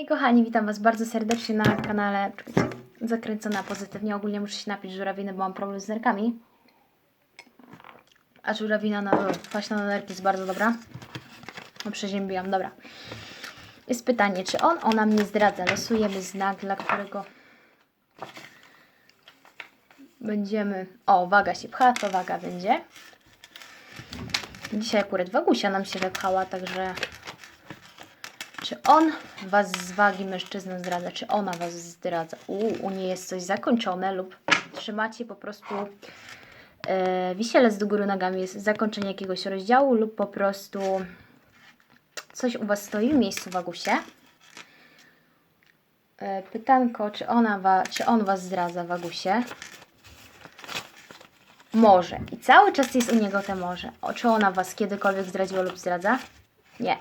Hej kochani, witam Was bardzo serdecznie na kanale Zakręcona Pozytywnie. Ogólnie muszę się napić żurawiny, bo mam problem z nerkami. A żurawina na kwaśna na nerki jest bardzo dobra. No przeziębiłam, dobra. Jest pytanie, czy on, ona mnie zdradza? Losujemy znak, dla którego będziemy... O, waga się pcha, to waga będzie. Dzisiaj akurat wagusia nam się wepchała, także czy on was z wagi mężczyzny zdradza, czy ona was zdradza? U, u niej jest coś zakończone lub trzymacie po prostu e, wisielec do góry nogami, jest zakończenie jakiegoś rozdziału lub po prostu coś u was stoi w miejscu wagusie. E, pytanko, czy, ona wa, czy on was zdradza wagusie? Może. I cały czas jest u niego te może. O, czy ona was kiedykolwiek zdradziła lub zdradza? Nie.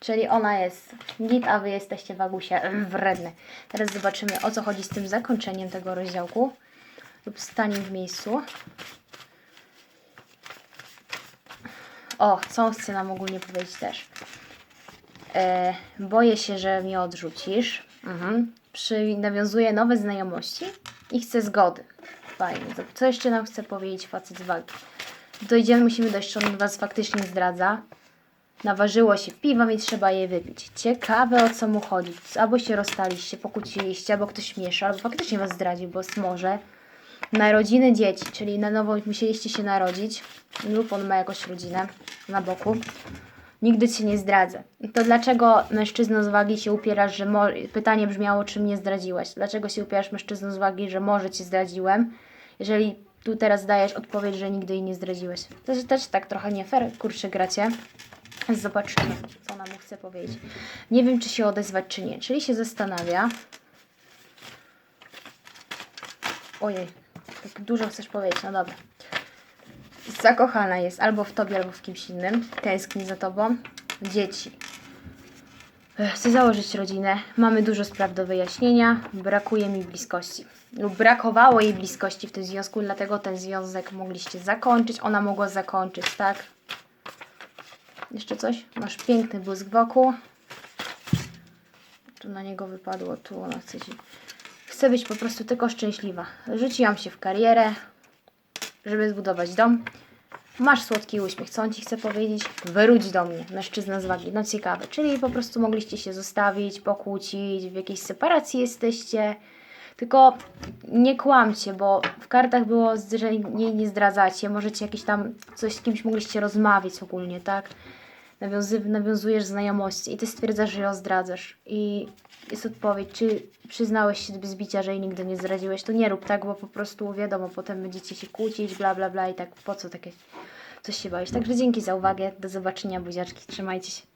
Czyli ona jest git, a wy jesteście wagusie wredne. Teraz zobaczymy o co chodzi z tym zakończeniem tego rozdziałku lub staniem w miejscu. O, co on chce nam ogólnie powiedzieć też. E, boję się, że mnie odrzucisz. Mhm. Przy, nawiązuje nowe znajomości i chce zgody. Fajnie. Co jeszcze nam chce powiedzieć facet z wagi? Dojdziemy, musimy dojść, on was faktycznie zdradza. Naważyło się piwa i trzeba je wypić. Ciekawe o co mu chodzi. Albo się rozstaliście, pokłóciliście, albo ktoś miesza, albo faktycznie was zdradził, bo może narodziny dzieci, czyli na nowo musieliście się narodzić, lub on ma jakąś rodzinę na boku. Nigdy cię nie zdradzę. To dlaczego mężczyzna z wagi się upierasz, że mo- pytanie brzmiało, czy mnie zdradziłeś? Dlaczego się upierasz mężczyzną z wagi, że może cię zdradziłem? Jeżeli tu teraz dajesz odpowiedź, że nigdy jej nie zdradziłeś. To też tak trochę nie fair, kurczę gracie. Zobaczymy, co ona mu chce powiedzieć. Nie wiem, czy się odezwać, czy nie. Czyli się zastanawia. Ojej, tak dużo chcesz powiedzieć, no dobra. Zakochana jest albo w tobie, albo w kimś innym. Tęskni za tobą. Dzieci. Chcę założyć rodzinę. Mamy dużo spraw do wyjaśnienia. Brakuje mi bliskości. Lub brakowało jej bliskości w tym związku, dlatego ten związek mogliście zakończyć. Ona mogła zakończyć, tak? Jeszcze coś? Masz piękny błysk wokół. Tu na niego wypadło, tu ona chce ci... Chce być po prostu tylko szczęśliwa. Rzuciłam się w karierę, żeby zbudować dom. Masz słodki uśmiech, co on ci chce powiedzieć? Wróć do mnie, mężczyzna z wagi. No ciekawe, czyli po prostu mogliście się zostawić, pokłócić, w jakiejś separacji jesteście. Tylko nie kłamcie, bo w kartach było, że nie, nie zdradzacie. Możecie jakieś tam coś z kimś mogliście rozmawiać ogólnie, tak? Nawiązy, nawiązujesz znajomości i ty stwierdzasz, że ją zdradzasz. I jest odpowiedź, czy przyznałeś się z bicia, że jej nigdy nie zdradziłeś, to nie rób tak, bo po prostu wiadomo, potem będziecie się kłócić, bla bla bla i tak po co takie coś się bawić. Także dzięki za uwagę, do zobaczenia buziaczki, trzymajcie się.